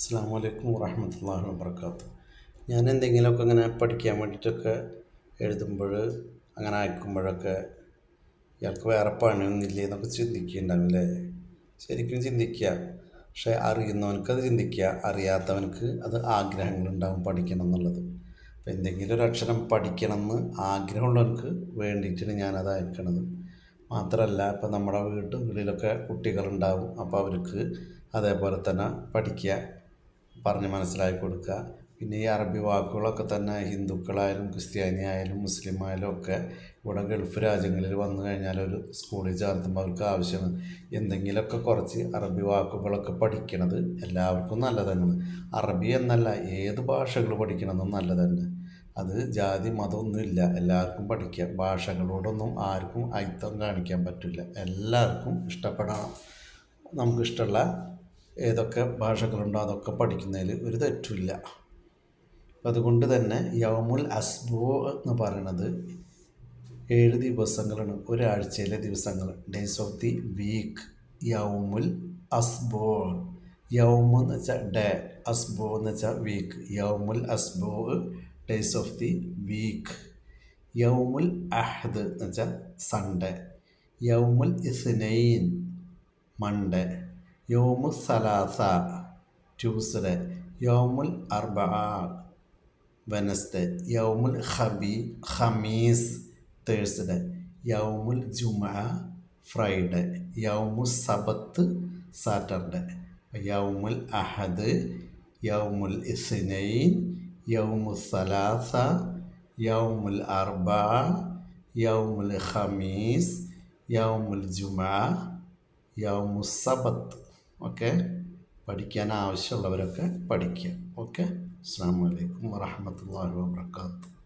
അസ്സാം വലൈക്കും വറഹമത്തല്ലാഹി വാബർക്കാത്തു ഞാൻ എന്തെങ്കിലുമൊക്കെ ഇങ്ങനെ പഠിക്കാൻ വേണ്ടിയിട്ടൊക്കെ എഴുതുമ്പോൾ അങ്ങനെ അയക്കുമ്പോഴൊക്കെ ഇയാൾക്ക് വേറെ പണിയൊന്നുമില്ലേ എന്നൊക്കെ ചിന്തിക്കുന്നുണ്ടാവില്ലേ? ശരിക്കും ചിന്തിക്കുക. പക്ഷേ അറിയുന്നവനക്ക് അത് ചിന്തിക്കുക. അറിയാത്തവനക്ക് അത് ആഗ്രഹങ്ങളുണ്ടാവും പഠിക്കണം എന്നുള്ളത്. അപ്പോൾ എന്തെങ്കിലും ഒരു അക്ഷരം പഠിക്കണം എന്ന് ആഗ്രഹമുള്ളവർക്ക് വേണ്ടിയിട്ടാണ് ഞാനത് അയക്കണത്. മാത്രമല്ല ഇപ്പോൾ നമ്മുടെ വീട്ടുകളിലൊക്കെ കുട്ടികളുണ്ടാവും. അപ്പോൾ അവർക്ക് അതേപോലെ തന്നെ പഠിക്കുക. പറഞ്ഞ് മനസ്സിലാക്കി കൊടുക്കുക. പിന്നെ ഈ അറബി വാക്കുകളൊക്കെ തന്നെ ഹിന്ദുക്കളായാലും ക്രിസ്ത്യാനി ആയാലും മുസ്ലിം ആയാലും ഒക്കെ ഇവിടെ ഗൾഫ് രാജ്യങ്ങളിൽ വന്നു കഴിഞ്ഞാൽ ഒരു സ്കൂളിൽ ചേർത്തുമ്പോൾ അവർക്ക് ആവശ്യമാണ്. എന്തെങ്കിലുമൊക്കെ കുറച്ച് അറബി വാക്കുകളൊക്കെ പഠിക്കണത് എല്ലാവർക്കും നല്ലതാണ് അറബി എന്നല്ല ഏത് ഭാഷകൾ പഠിക്കണമെന്നും നല്ലതാണ് അത് ജാതി മതമൊന്നുമില്ല എല്ലാവർക്കും പഠിക്കാം. ഭാഷകളോടൊന്നും ആർക്കും അയിത്തം കാണിക്കാൻ പറ്റില്ല. എല്ലാവർക്കും ഇഷ്ടപ്പെടണം. നമുക്കിഷ്ടമുള്ള ഏതൊക്കെ ഭാഷകളുണ്ടോ അതൊക്കെ പഠിക്കുന്നതിൽ ഒരു തെറ്റുമില്ല. അതുകൊണ്ട് തന്നെ യൗമുൽ അസ്ബോ എന്ന് പറയുന്നത് ഏഴ് ദിവസങ്ങളാണ് ഒരാഴ്ചയിലെ ദിവസങ്ങൾ. ഡേയ്സ് ഓഫ് ദി വീക്ക് യൗമുൽ അസ്ബോ. യൗമു എന്ന് വെച്ചാൽ ഡേ അസ്ബോ എന്ന് വെച്ചാൽ വീക്ക് യൗമുൽ അസ്ബോ ഡേയ്സ് ഓഫ് ദി വീക്ക് യൗമുൽ അഹദ് എന്ന് വെച്ചാൽ സൺഡേ യൗമുൽ ഇസ്നൈൻ മൺഡേ യോമു സലാസ ട്യൂസ്ഡേ യോമുൽ അർബ വെനസ്ഡേ യൗമുൽ ഖബി ഖമീസ് തേഴ്സ്ഡേ യൗമുൽ ജുമ ഫ്രൈഡേ യൗമു സബത്ത് സാറ്റർഡേ യൗമുൽ അഹദ് യൗമുൽ ഇസ്നൈൻ യൗമു സലാസ യൗമുൽ അർബ യൗമുൽ ഖമീസ് യൗമുൽ ജുമ യൗമു സബത്ത് ഓക്കെ പഠിക്കാൻ ആവശ്യമുള്ളവരൊക്കെ പഠിക്കുക. ഓക്കെ? അസ്സാം വലൈക്കും വാഹമത്തല്ലാ വാബർക്കാത്തു